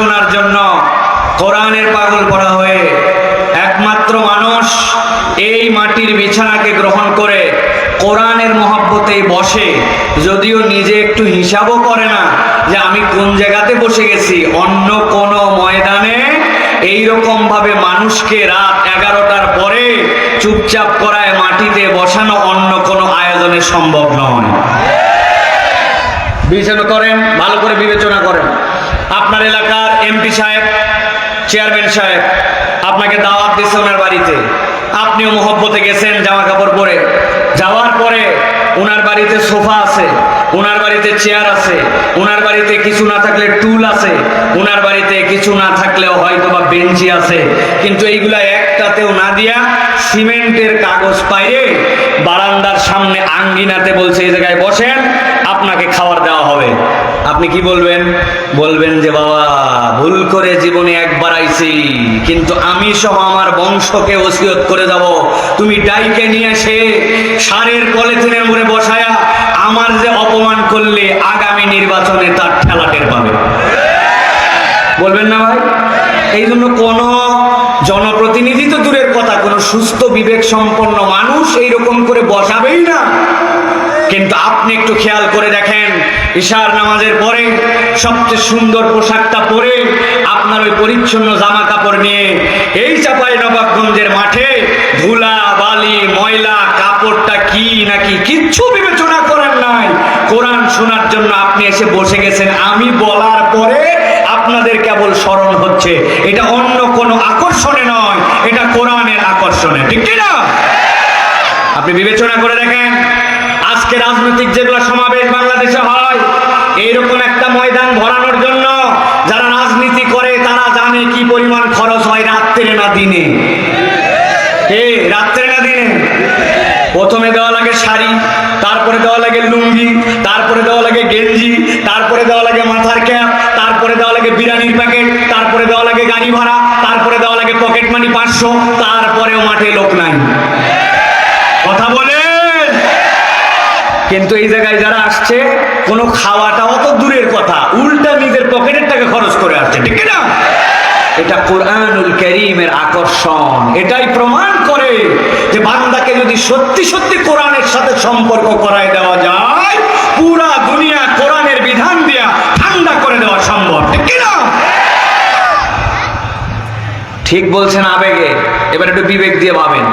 শোনার জন্য কোরআনের পাগল পড়া হয়ে একমাত্র মানুষ এই মাটির বিছানাকে গ্রহণ করে কোরআনের মহাব্বতেই বসে, যদিও নিজে একটু হিসাবও করে না যে আমি কোন জায়গাতে বসে গেছি। অন্য কোন ময়দানে এইরকম ভাবে মানুষকে রাত এগারোটার পরে চুপচাপ করায় মাটিতে বসানো অন্য কোনো আয়োজনে সম্ভব নয়। বিবেচনা করেন, ভালো করে বিবেচনা করেন। আপনার এলাকার এমপি সাহেব চেয়ারম্যান সাহেব, আপনাকে দাওয়াত দিচ্ছে ওনার বাড়িতে। আপনিও মোহব্বতে গেছেন জামা কাপড় পরে। যাওয়ার পরে ওনার বাড়িতে সোফা আছে, ওনার বাড়িতে চেয়ার আছে, ওনার বাড়িতে কিছু না থাকলে টুল আছে, ওনার বাড়িতে কিছু না থাকলেও হয়তো বা বেঞ্চি আছে। কিন্তু এইগুলা একটাতেও না দিয়া সিমেন্টের কাগজ পাইয়ে বারান্দার সামনে আঙ্গিনাতে বলছে, এই জায়গায় বসেন, আপনাকে খাবার দেওয়া হবে। আপনি কি বলবেন? বলবেন যে, বাবা, ভুল করে জীবনে একবার আইছি, কিন্তু আমি সহ আমার বংশকে ওসিয়ত করে যাব। তুমি ডাইকে নিয়ে এসে সারের পলিথিনের মুড়ে বসায়া আমার যে অপমান করলে আগামী নির্বাচনে তার ঠেলা টের পাবে। বলবেন না ভাই? এই জন্য কোনো জনপ্রতিনিধি তো দূরের কথা, কোনো সুস্থ বিবেক সম্পন্ন মানুষ এইরকম করে বসাবেই না। কিন্তু আপনি একটু খেয়াল করে দেখেন, ঈশার নামাজের পরে সবচেয়ে সুন্দর পোশাকটা পরে আপনার ওই পরিচ্ছন্ন জামা কাপড় নিয়ে এই চাপাই নবাবগঞ্জের মাঠে ধুলা, বালি, ময়লা, কাপড়টা কি নাকি কিচ্ছু বিবেচনা করেন নাই। কোরআন শোনার জন্য আপনি এসে বসে গেছেন, আমি বলার পরে আপনাদের কেবল স্মরণ হচ্ছে। এটা অন্য কোনো আকর্ষণে নয়, এটা কোরআনের আকর্ষণে। ঠিক না আপনি বিবেচনা করে দেখেন আজকে রাজনৈতিক যেগুলো সমাবেশ বাংলাদেশে হয়, এইরকম একটা ময়দান ভরানোর জন্য যারা রাজনীতি করে, তারা জানে কি পরিমাণ খরচ হয় রাত্রে না দিনে। রাত্রে না দিনে? প্রথমে দেওয়া লাগে শাড়ি, তারপরে দেওয়া লাগে লুঙ্গি, তারপরে দেওয়া লাগে গেঞ্জি, তারপরে দেওয়া লাগে মাথার ক্যাপ, তারপরে দেওয়া লাগে বিরিয়ানির প্যাকেট, তারপরে দেওয়া লাগে গাড়ি ভাড়া, তারপরে দেওয়া লাগে পকেট মানি পাঁচশো, তারপরেও মাঠে লোক নাই। কথা কিন্তু এই জায়গায় যারা আসছে, কোনো খাওয়াটাও তো দূরের কথা। উল্টা নিজের পকেটের টাকা খরচ করে আসছে, ঠিক না এটা কোরআনুল করিমের আকর্ষণ। এটাই প্রমাণ করে যে বান্দাকে যদি সত্যি সত্যি কোরআনের সাথে সম্পর্ক করায় দেওয়া যায়, পুরা দুনিয়া কোরআনের বিধান দিয়া ঠান্ডা করে দেওয়া সম্ভব, ঠিক না ঠিক বলছেন আবেগে। এবার একটু বিবেক দিয়ে ভাবেন।